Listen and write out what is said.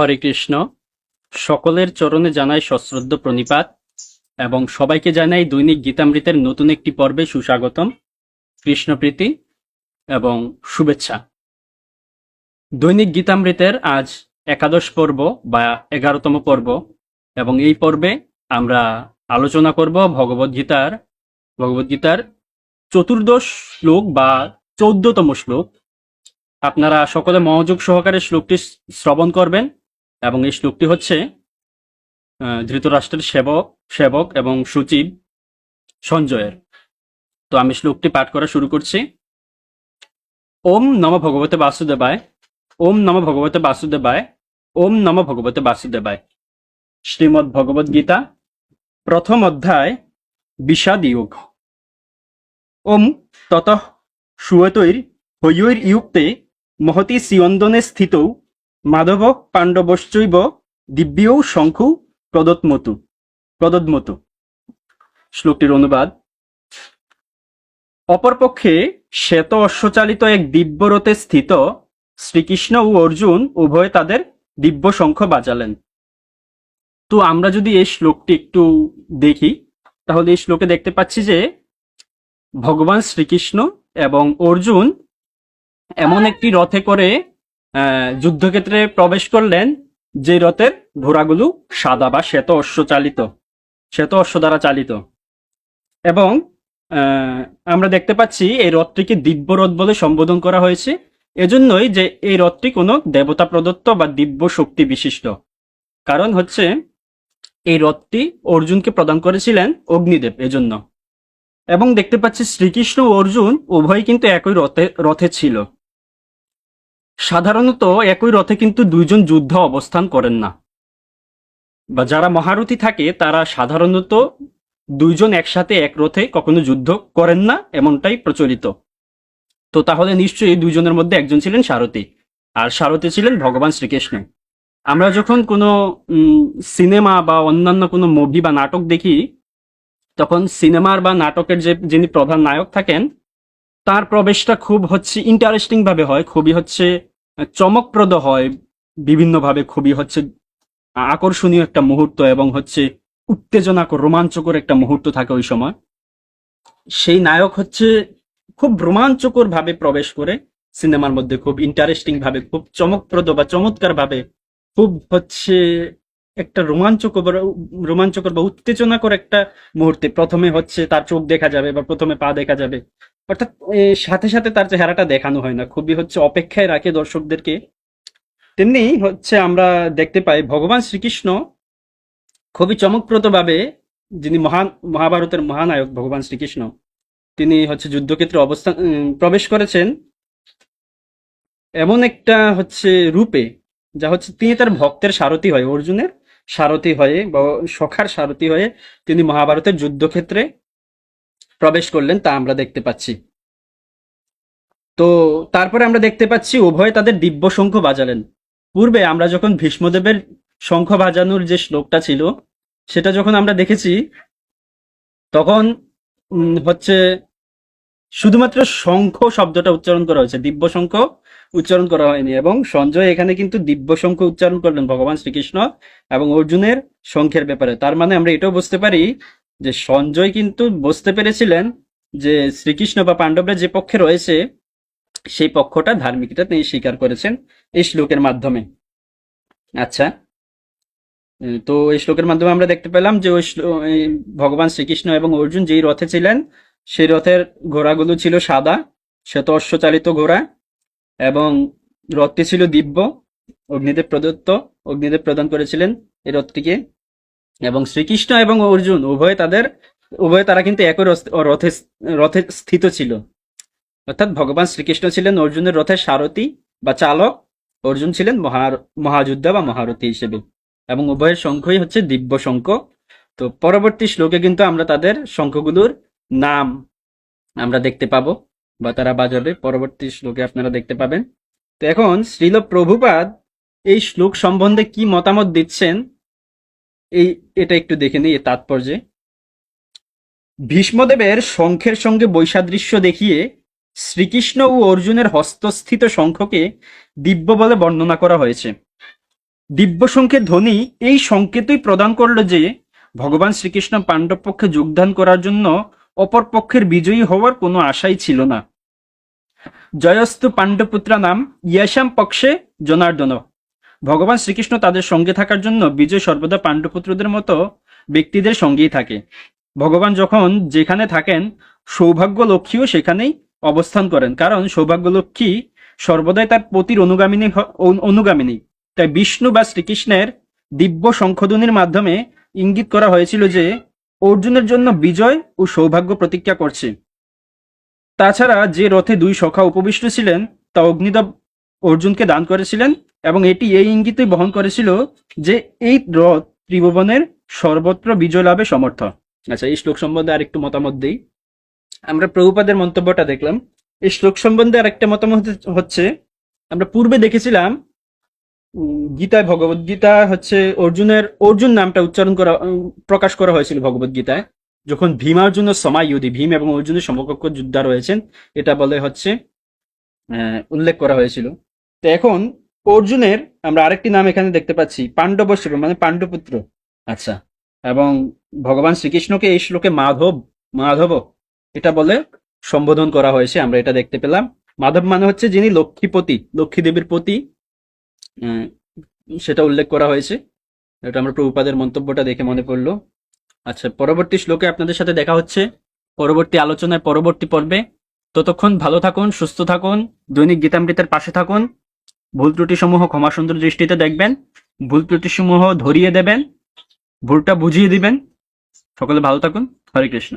হরে কৃষ্ণ। সকলের চরণে জানাই সশ্রদ্ধ প্রণিপাত এবং সবাইকে জানাই দৈনিক গীতামৃতের নতুন একটি পর্বে সুস্বাগতম, কৃষ্ণপ্রীতি এবং শুভেচ্ছা। দৈনিক গীতামৃতের আজ একাদশ পর্ব বা এগারোতম পর্ব এবং এই পর্বে আমরা আলোচনা করব ভগবদ্গীতার ভগবদ্গীতার চতুর্দশ শ্লোক বা চৌদ্দতম শ্লোক। আপনারা সকলে মনোযোগ সহকারে শ্লোকটি শ্রবণ করবেন। এবং এই শ্লোকটি হচ্ছে ধৃতরাষ্ট্রের সেবক সেবক এবং সচিব সঞ্জয়ের। তো আমি শ্লোকটি পাঠ করা শুরু করছি। ওম নম ভগবতে বাসুদেবায়, ওম নম ভগবতে বাসুদেবায়, ওম নম ভগবতে বাসুদেবায়। শ্রীমদ্ ভগবদ গীতা, প্রথম অধ্যায় বিষাদ ইয়োগ ওম তত সুয়তৈর হৈয়ৈর ইয়ুক্তে মহতি সিয়ন্দনে স্থিতৌ মাধব পাণ্ডবশ্চৈব দিব্যৌ শঙ্খু প্রদত্মতু প্রদদ্মতু শ্লোকটির অনুবাদ। অপরপক্ষে শ্বেত অশ্বচালিত এক দিব্যরথে স্থিত শ্রীকৃষ্ণ ও অর্জুন উভয়ে তাদের দিব্য শঙ্খ বাজালেন। তো আমরা যদি এই শ্লোকটি একটু দেখি, তাহলে এই শ্লোকে দেখতে পাচ্ছি যে ভগবান শ্রীকৃষ্ণ এবং অর্জুন এমন একটি রথে করে যুদ্ধক্ষেত্রে প্রবেশ করলেন যে রথের ঘোড়াগুলো সাদা বা শ্বেত অশ্ব চালিত, শ্বেত অশ্ব দ্বারা চালিত। এবং আমরা দেখতে পাচ্ছি এই রথটিকে দিব্য রথ বলে সম্বোধন করা হয়েছে। এজন্যই যে এই রথটি কোনো দেবতা প্রদত্ত বা দিব্য শক্তি বিশিষ্ট। কারণ হচ্ছে, এই রথটি অর্জুনকে প্রদান করেছিলেন অগ্নিদেব এজন্য। এবং দেখতে পাচ্ছি শ্রীকৃষ্ণ অর্জুন উভয় কিন্তু একই রথে রথে ছিল। সাধারণত একই রথে কিন্তু দুইজন যুদ্ধ অবস্থান করেন না। বা যারা মহারথী থাকে, তারা সাধারণত দুইজন একসাথে এক রথে কখনো যুদ্ধ করেন না, এমনটাই প্রচলিত। তো তাহলে নিশ্চয়ই দুইজনের মধ্যে একজন ছিলেন সারথী, আর সারথী ছিলেন ভগবান শ্রীকৃষ্ণ। আমরা যখন কোনো সিনেমা বা অন্যান্য কোনো মুভি বা নাটক দেখি, তখন সিনেমার বা নাটকের যে, যিনি প্রধান নায়ক থাকেন, তার প্রবেশটা খুব হচ্ছে ইন্টারেস্টিং ভাবে হয়, খুবই হচ্ছে চমকপ্রদ হয় বিভিন্নভাবে খুবই হচ্ছে আকর্ষণীয় একটা মুহূর্ত এবং হচ্ছে উত্তেজনাকর, রোমাঞ্চকর একটা মুহূর্ত থাকে ওই সময়। সেই নায়ক হচ্ছে খুব রোমাঞ্চকর ভাবে প্রবেশ করে সিনেমার মধ্যে, খুব ইন্টারেস্টিং ভাবে খুব চমকপ্রদ বা চমৎকার ভাবে খুব হচ্ছে একটা রোমাঞ্চকর রোমাঞ্চকর বা উত্তেজনাকর একটা মুহূর্তে প্রথমে হচ্ছে তার চোখ দেখা যাবে বা প্রথমে পা দেখা যাবে। অর্থাৎ সাথে সাথে তার চেহারাটা দেখানো হয় না। খুবই হচ্ছে অপেক্ষায় রাখে দর্শকদেরকে। তেমনি হচ্ছে আমরা দেখতে পাই ভগবান শ্রীকৃষ্ণ খুবই চমকপ্রদভাবে যিনি মহান, মহাভারতের মহানায়ক ভগবান শ্রীকৃষ্ণ, তিনি হচ্ছে যুদ্ধক্ষেত্রে অবস্থান প্রবেশ করেছেন এমন একটা হচ্ছে রূপে, যা হচ্ছে তিনি তার ভক্তের সারথি হয়, অর্জুনের সারথি হয়ে সখার সারথি হয়ে তিনি মহাভারতের যুদ্ধক্ষেত্রে প্রবেশ করলেন, তা আমরা দেখতে পাচ্ছি। তো তারপরে আমরা দেখতে পাচ্ছি, উভয় তাদের দিব্য শঙ্খ বাজালেন। পূর্বে আমরা যখন ভীষ্মদেবের শঙ্খ বাজানোর যে শ্লোকটা ছিল, সেটা যখন আমরা দেখেছি, তখন হচ্ছে শুধুমাত্র শঙ্খ শব্দটা উচ্চারণ করা হয়েছে, দিব্য শঙ্খ উচ্চারণ করা হয়নি, এবং সঞ্জয় এখানে কিন্তু দিব্য শঙ্খ উচ্চারণ করলেন ভগবান শ্রীকৃষ্ণ এবং অর্জুনের শঙ্খের ব্যাপারে। তার মানে আমরা এটাও বুঝতে পারি যে সঞ্জয় কিন্তু বুঝতে পেরেছিলেন যে শ্রীকৃষ্ণ বা পাণ্ডবরা যে পক্ষে রয়েছে, সেই পক্ষটা ধার্মিকটা তিনি স্বীকার করেছেন এই শ্লোকের মাধ্যমে। আচ্ছা তো এই শ্লোকের মাধ্যমে আমরা দেখতে পেলাম যে ওই ভগবান শ্রীকৃষ্ণ এবং অর্জুন যেই রথে ছিলেন, সেই রথের ঘোড়াগুলো ছিল সাদা শ্বেত অশ্বচালিত ঘোড়া এবং রথটি ছিল দিব্য। অগ্নিদেব প্রদত্ত, অগ্নিদেব প্রদান করেছিলেন এই রথটিকে। এবং শ্রীকৃষ্ণ এবং অর্জুন, উভয় তাদের, উভয় তারা কিন্তু একই রথ- রথে স্থিত ছিল। অর্থাৎ ভগবান শ্রীকৃষ্ণ ছিলেন অর্জুনের রথের সারথি বা চালক। অর্জুন ছিলেন মহা মহাযোদ্ধা বা মহারথী হিসেবে। এবং উভয়ের শঙ্খই হচ্ছে দিব্য শঙ্খ। তো পরবর্তী শ্লোকে কিন্তু আমরা তাদের শঙ্খগুলোর নাম আমরা দেখতে পাবো বা তারা বাজাবে। পরবর্তী শ্লোকে আপনারা দেখতে পাবেন। তো এখন শ্রীল প্রভুপাদ এই শ্লোক সম্বন্ধে কি মতামত দিচ্ছেন? এই, এটা একটু দেখে নিই তাৎপর্যে। ভীষ্মদেবের শঙ্খের সঙ্গে বৈসাদৃশ্য দেখিয়ে শ্রীকৃষ্ণ ও অর্জুনের হস্তস্থিত শঙ্খকে দিব্য বলে বর্ণনা করা হয়েছে। দিব্য সংকেত ধ্বনি এই সংকেতই প্রদান করল যে, ভগবান শ্রীকৃষ্ণ পাণ্ডব পক্ষে যোগদান করার জন্য অপর পক্ষের বিজয়ী হওয়ার কোনো আশাই ছিল না। জয়স্তু পাণ্ডপুত্রা নাম ইয়াসাম পক্ষে জনার্দন। ভগবান শ্রীকৃষ্ণ তাদের সঙ্গে থাকার জন্য বিজয় সর্বদা পাণ্ডপুত্রদের মতো ব্যক্তিদের সঙ্গেই থাকে। ভগবান যখন যেখানে থাকেন সৌভাগ্য লক্ষ্মীও সেখানেই অবস্থান করেন। কারণ সৌভাগ্য লক্ষ্মী সর্বদাই তার পতির অনুগামিনী অনুগামিনী। তাই বিষ্ণু বা শ্রীকৃষ্ণের দিব্য সংশোধনীর মাধ্যমে ইঙ্গিত করা হয়েছিল যে, অর্জুনের জন্য বিজয় ও সৌভাগ্য প্রতীক্ষা করছে। তাছাড়া যে রথে দুই সখা উপবিষ্ট ছিলেন, তা অগ্নিদেব অর্জুনকে দান করেছিলেন। এবং এটি এই ইঙ্গিতই বহন করেছিল যে এই রথ ত্রিভুবনের সর্বত্র বিজয় লাভে সমর্থ। আচ্ছা এই শ্লোক সম্বন্ধে আরেকটু মতামত দিই। আমরা প্রভুপাদের মন্তব্যটা দেখলাম। এই শ্লোক সম্বন্ধে আরেকটা মতামত হচ্ছে, আমরা পূর্বে দেখেছিলাম গীতায় ভগবত গীতা হচ্ছে অর্জুনের, অর্জুন নামটা উচ্চারণ করা প্রকাশ করা হয়েছিল ভগবত গীতায়। যখন ভীমার্জুন ও সমায়ুধি, ভীম এবং অর্জুনের সমকক্ষ যোদ্ধা রয়েছেন, এটা বলে হচ্ছে উল্লেখ করা হয়েছিল। তো এখন অর্জুনের আমরা আরেকটি নাম এখানে দেখতে পাচ্ছি পাণ্ডবশ্রী মানে পাণ্ডুপুত্র। আচ্ছা এবং ভগবান শ্রীকৃষ্ণকে এই শ্লোকে মাধব মাধব, এটা বলে সম্বোধন করা হয়েছে, আমরা এটা দেখতে পেলাম। মাধব মানে হচ্ছে যিনি লক্ষ্মীপতি, লক্ষ্মী দেবীর পতি সেটা উল্লেখ করা হয়েছে। এটা আমরা প্রভুপাদের মন্তব্যটা দেখে মনে পড়ল। আচ্ছা পরবর্তী শ্লোকে আপনাদের সাথে দেখা হচ্ছে। পরবর্তী আলোচনায় পরবর্তী পর্বে। ততক্ষণ ভালো থাকুন, সুস্থ থাকুন, দৈনিক গীতামৃতের পাশে থাকুন। ভুল ত্রুটি সমূহ ক্ষমা সুন্দর দৃষ্টিতে দেখবেন, ভুল ত্রুটি সমূহ ধরিয়ে দেবেন, ভুলটা বুঝিয়ে দিবেন। সকলে ভালো থাকুন। হরে কৃষ্ণ।